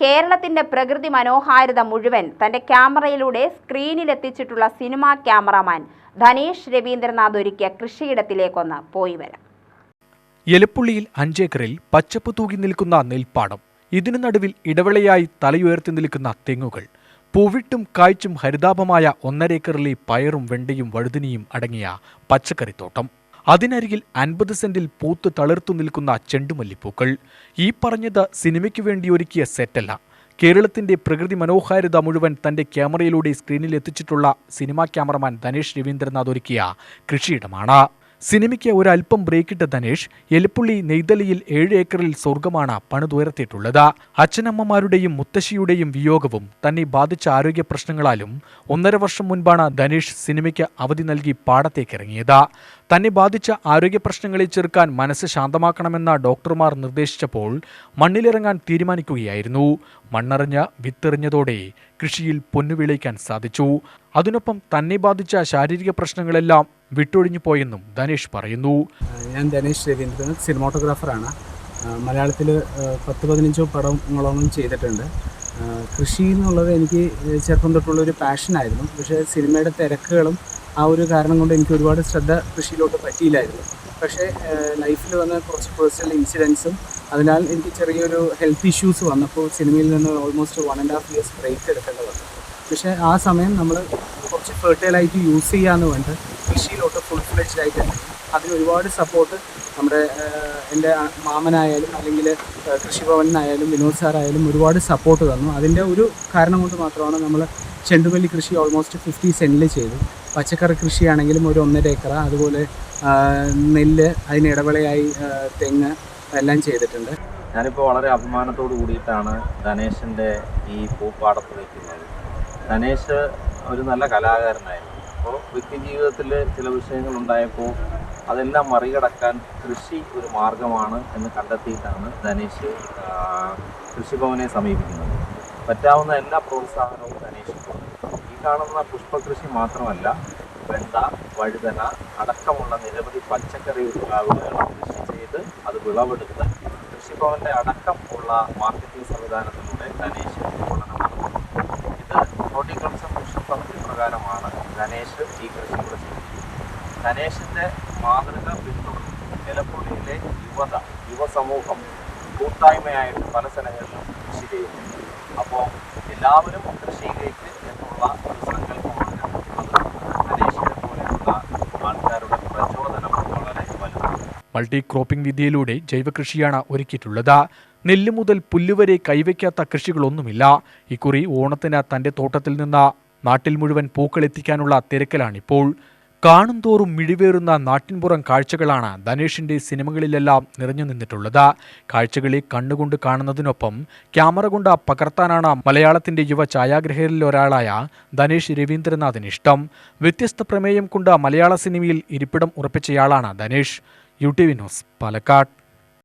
കേരളത്തിന്റെ പ്രകൃതി മനോഹാരിത മുഴുവൻ തന്റെ ക്യാമറയിലൂടെ സ്ക്രീനിലെത്തിച്ചിട്ടുള്ള സിനിമാ ക്യാമറമാൻ ധനേഷ് രവീന്ദ്രനാഥ് ഒരുക്കിയ കൃഷിയിടത്തിലേക്കൊന്ന് പോയി വരാം. എലപ്പുള്ളിയിൽ അഞ്ചേക്കറിൽ പച്ചപ്പ് തൂകി നിൽക്കുന്ന നെൽപ്പാടം. ഇതിനു നടുവിൽ ഇടവേളയായി തലയുയർത്തി നിൽക്കുന്ന തെങ്ങുകൾ. പൂവിട്ടും കായ്ച്ചും ഹരിതാപമായ ഒന്നരേക്കറിലെ പയറും വെണ്ടയും വഴുതിനിയും അടങ്ങിയ പച്ചക്കറിത്തോട്ടം. അതിനരികിൽ അൻപത് സെന്റിൽ പൂത്ത് തളിർത്തു നിൽക്കുന്ന ചെണ്ടുമല്ലിപ്പൂക്കൾ. ഈ പറഞ്ഞത് സിനിമയ്ക്ക് വേണ്ടി ഒരുക്കിയ സെറ്റല്ല. കേരളത്തിന്റെ പ്രകൃതി മനോഹാരിത മുഴുവൻ തന്റെ ക്യാമറയിലൂടെ സ്ക്രീനിൽ എത്തിച്ചിട്ടുള്ള സിനിമാ ക്യാമറമാൻ ധനേഷ് രവീന്ദ്രനാഥ് ഒരുക്കിയ കൃഷിയിടമാണ്. സിനിമയ്ക്ക് ഒരല്പം ബ്രേക്കിട്ട ധനേഷ് എലിപ്പുള്ളി നെയ്തലിയിൽ ഏഴ് ഏക്കറിൽ സ്വർഗമാണ് പണിതുയർത്തിയിട്ടുള്ളത്. അച്ഛനമ്മമാരുടെയും മുത്തശ്ശിയുടെയും വിയോഗവും തന്നെ ബാധിച്ച ആരോഗ്യ പ്രശ്നങ്ങളാലും ഒന്നര വർഷം മുൻപാണ് ധനേഷ് സിനിമയ്ക്ക് അവധി നൽകി പാടത്തേക്കിറങ്ങിയത്. തന്നെ ബാധിച്ച ആരോഗ്യ പ്രശ്നങ്ങളെ ചെറുക്കാൻ മനസ്സ് ശാന്തമാക്കണമെന്ന ഡോക്ടർമാർ നിർദ്ദേശിച്ചപ്പോൾ മണ്ണിലിറങ്ങാൻ തീരുമാനിക്കുകയായിരുന്നു. മണ്ണറിഞ്ഞ് വിത്തെറിഞ്ഞതോടെ കൃഷിയിൽ പൊന്നുവിളയിക്കാൻ സാധിച്ചു. അതിനൊപ്പം തന്നെ ബാധിച്ച ശാരീരിക പ്രശ്നങ്ങളെല്ലാം വിട്ടൊഴിഞ്ഞു പോയെന്നും ധനേഷ് പറയുന്നു. ഞാൻ ധനേഷ് രവീന്ദ്രൻ സിനിമാട്ടോഗ്രാഫറാണ്. മലയാളത്തിൽ പത്ത് പതിനഞ്ചോ പടങ്ങളോളം ചെയ്തിട്ടുണ്ട്. കൃഷി എന്നുള്ളത് എനിക്ക് ചെറുപ്പം തൊട്ടുള്ള ഒരു പാഷനായിരുന്നു. പക്ഷേ സിനിമയുടെ തിരക്കുകളും ആ ഒരു കാരണം കൊണ്ട് എനിക്ക് ഒരുപാട് ശ്രദ്ധ കൃഷിയിലോട്ട് പറ്റിയില്ലായിരുന്നു. പക്ഷേ ലൈഫിൽ വന്ന കുറച്ച് പേഴ്സണൽ ഇൻസിഡൻസും അതിനാൽ എനിക്ക് ചെറിയൊരു ഹെൽത്ത് ഇഷ്യൂസ് വന്നപ്പോൾ സിനിമയിൽ നിന്ന് almost one and half years break എടുക്കേണ്ടി വന്നു. പക്ഷേ ആ സമയം നമ്മൾ കുറച്ച് ഫെർട്ടൈലായിട്ട് യൂസ് ചെയ്യാമെന്ന് വേണ്ട കൃഷിയിലോട്ട് ഫുൾ ഫ്ലെഡ്ജ് ആയിട്ട് അതിന് ഒരുപാട് സപ്പോർട്ട് നമ്മുടെ എന്റെ മാമനായാലും അല്ലെങ്കിൽ കൃഷിഭവനായാലും വിനോദ് സാറായാലും ഒരുപാട് സപ്പോർട്ട് തന്നു. അതിന്റെ ഒരു കാരണം കൊണ്ട് മാത്രമാണ് നമ്മൾ ചെണ്ടുമല്ലി കൃഷി ഓൾമോസ്റ്റ് ഫിഫ്റ്റി സെന്റിൽ ചെയ്തു. പച്ചക്കറി കൃഷിയാണെങ്കിലും ഒരു ഒന്നര ഏക്കർ അതുപോലെ നെല്ല് അതിനിടവേളയായി തെങ്ങ് എല്ലാം ചെയ്തിട്ടുണ്ട്. ഞാനിപ്പോൾ വളരെ അഭിമാനത്തോട് കൂടിയിട്ടാണ് ധനേഷിന്റെ ഈ പൂപ്പാടത്ത് വയ്ക്കുന്നത് ധനേഷ് ഒരു നല്ല കലാകാരനായിരുന്നു. അപ്പോൾ വ്യക്തി ജീവിതത്തിൽ ചില വിഷയങ്ങൾ ഉണ്ടായപ്പോൾ അതെല്ലാം മറികടക്കാൻ കൃഷി ഒരു മാർഗമാണ് എന്ന് കണ്ടെത്തിയിട്ടാണ് ധനേഷ് കൃഷിഭവനെ സമീപിക്കുന്നത്. പറ്റാവുന്ന എല്ലാ പ്രോത്സാഹനവും ധനേഷ് ഈ കാണുന്ന പുഷ്പകൃഷി മാത്രമല്ല വെണ്ട വഴുതന അടക്കമുള്ള നിരവധി പച്ചക്കറി വിളവുകൾ കൃഷി ചെയ്ത് അത് വിളവെടുത്ത് കൃഷിഭവന്റെ അടക്കം ഉള്ള മാർക്കറ്റിംഗ് സംവിധാനത്തിലൂടെ ധനേഷ് ധനേഷ് ഈ കൃഷി കൂടെ ചെയ്യുന്നത് ധനേഷിന്റെ മാതൃക പിന്തുടർന്ന് നിലപ്പുള്ളിയിലെ യുവത യുവസമൂഹം കൂട്ടായ്മയായിട്ട് പല സ്ഥലങ്ങളിലും കൃഷി ചെയ്യുന്നു. അപ്പോൾ എല്ലാവരും കൃഷിയിലേക്ക് എന്നുള്ള ഒരു സങ്കല്പമാണ് ധനേഷിനെ പോലെയുള്ള ആൾക്കാരുടെ പ്രചോദനം വളരെ വലുതാണ്. മൾട്ടി ക്രോപ്പിംഗ് വിദ്യയിലൂടെ ജൈവകൃഷിയാണ് ഒരുക്കിയിട്ടുള്ളത്. നെല്ല് മുതൽ പുല്ലുവരെ കൈവയ്ക്കാത്ത കൃഷികളൊന്നുമില്ല. ഇക്കുറി ഓണത്തിന് തന്റെ തോട്ടത്തിൽ നിന്ന് നാട്ടിൽ മുഴുവൻ പൂക്കൾ എത്തിക്കാനുള്ള തിരക്കിലാണിപ്പോൾ. കാണുന്തോറും മിഴിവേറുന്ന നാട്ടിൻപുറം കാഴ്ചകളാണ് ധനേഷിന്റെ സിനിമകളിലെല്ലാം നിറഞ്ഞു നിന്നിട്ടുള്ളത്. കാഴ്ചകളെ കണ്ണുകൊണ്ട് കാണുന്നതിനൊപ്പം ക്യാമറ കൊണ്ട് പകർത്താനാണ് മലയാളത്തിന്റെ യുവ ഛായാഗ്രഹകരിൽ ഒരാളായ ധനേഷ് രവീന്ദ്രനാഥിന് ഇഷ്ടം. വ്യത്യസ്ത പ്രമേയം കൊണ്ട് മലയാള സിനിമയിൽ ഇരിപ്പിടം ഉറപ്പിച്ചയാളാണ് Dhanesh. U T V news Palakkad.